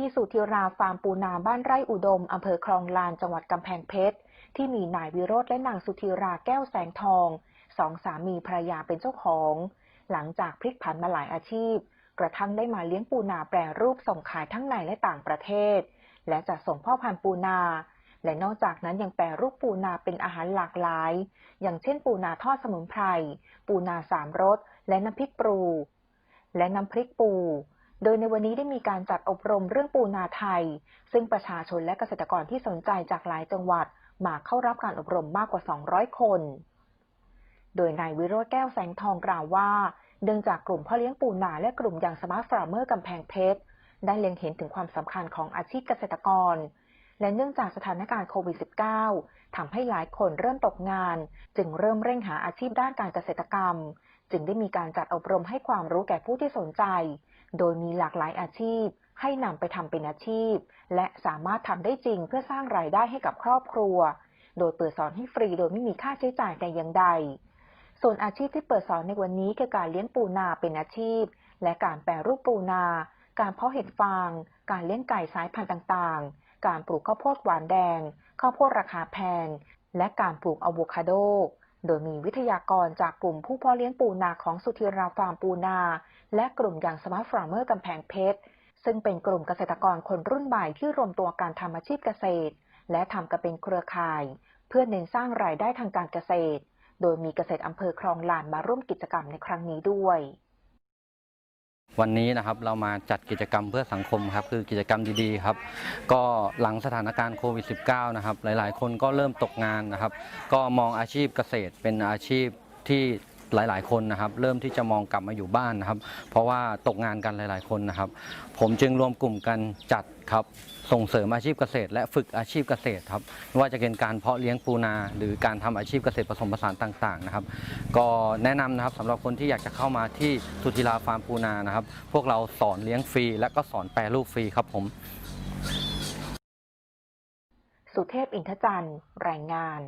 ที่สุธิราฟาร์มปูนาบ้านไร่อุดมอำเภอคลองลานจังหวัดกำแพงเพชร ที่มีนายวิโรธและนางสุธิราแก้วแสงทองสองสามีภรรยาเป็นเจ้าของ หลังจากพลิกผันมาหลายอาชีพ กระทั่งได้มาเลี้ยงปูนาแปรรูปส่งขายทั้งในและต่างประเทศ และจัดส่งพ่อพันธุ์ปูนา และนอกจากนั้นยังแปรรูปปูนาเป็นอาหารหลากหลาย อย่างเช่นปูนาทอดสมุนไพร ปูนาสามรสและน้ำพริกปูและน้ำพริกปู โดยในวันนี้ได้มีการจัดอบรมเรื่องปูนาไทย ซึ่งประชาชนและเกษตรกรที่สนใจจากหลายจังหวัด มาเข้ารับการอบรมมากกว่า 200 คน โดยนายวิโรจน์แก้วแสงทองกล่าวว่า เนื่องจากกลุ่มพ่อเลี้ยงปูนาและกลุ่มอย่างสมาร์ทฟาร์มเมอร์กำแพงเพชร ได้เล็งเห็นถึงความสำคัญของอาชีพเกษตรกร และเนื่องจากสถานการณ์โควิด -19 ทำให้หลายคนเริ่มตกงาน จึงเริ่มเร่งหาอาชีพด้านการเกษตรกรรม จึงได้มีการจัดอบรมให้ความรู้แก่ผู้ที่สนใจ โดยมีหลากหลายอาชีพ ให้นำไปทำเป็นอาชีพ และสามารถทำได้จริงเพื่อสร้างรายได้ให้กับครอบครัว โดยเปิดสอนให้ฟรีโดยไม่มีค่าใช้จ่ายแต่อย่างใด ส่วนอาชีพที่เปิดสอนในวันนี้คือการเลี้ยงปูนาเป็นอาชีพ และการแปรรูปปูนา การเพาะเห็ดฟาง การเลี้ยงไก่สายพันธุ์ต่างๆ การปลูกข้าวโพดหวานแดง ข้าวโพดราคาแพง และการปลูกอะโวคาโด โดยมีวิทยากรจากกลุ่มผู้พ่อเลี้ยงปูนาของสุธีราฟาร์มปูนา และกลุ่มอย่างสมาร์ทฟาร์มเมอร์กำแพงเพชร ซึ่งเป็นกลุ่มเกษตรกรคนรุ่นใหม่ที่รวมตัวการทำอาชีพเกษตร และทำกันเป็นเครือข่าย เพื่อเน้นสร้างรายได้ทางการเกษตร โดยมีเกษตรอำเภอคลองลานมาร่วมกิจกรรมในครั้งนี้ด้วย วันนี้นะครับเรามาจัดกิจกรรมเพื่อสังคมครับคือกิจกรรมดีๆครับก็หลังสถานการณ์โควิด -19 นะครับหลายๆ คนก็เริ่มตกงานนะครับ ก็มองอาชีพเกษตรเป็นอาชีพที่ หลาย ๆ คนนะครับ เริ่มที่จะมองกลับมาอยู่บ้านนะครับ เพราะว่าตกงานกันหลาย ๆ คนนะครับ ผมจึงรวมกลุ่มกันจัดครับส่งเสริมอาชีพเกษตร และฝึกอาชีพเกษตรครับไม่ว่าจะเป็นการเพาะเลี้ยงปูนา หรือการทำอาชีพเกษตรผสมผสานต่าง ๆ นะครับ ก็แนะนำนะครับสำหรับคนที่อยากจะเข้ามาที่สุธิราฟาร์มปูนานะครับ พวกเราสอนเลี้ยงฟรี และก็สอนแปรรูปฟรีครับผม สุเทพอินทจันทร์รายงาน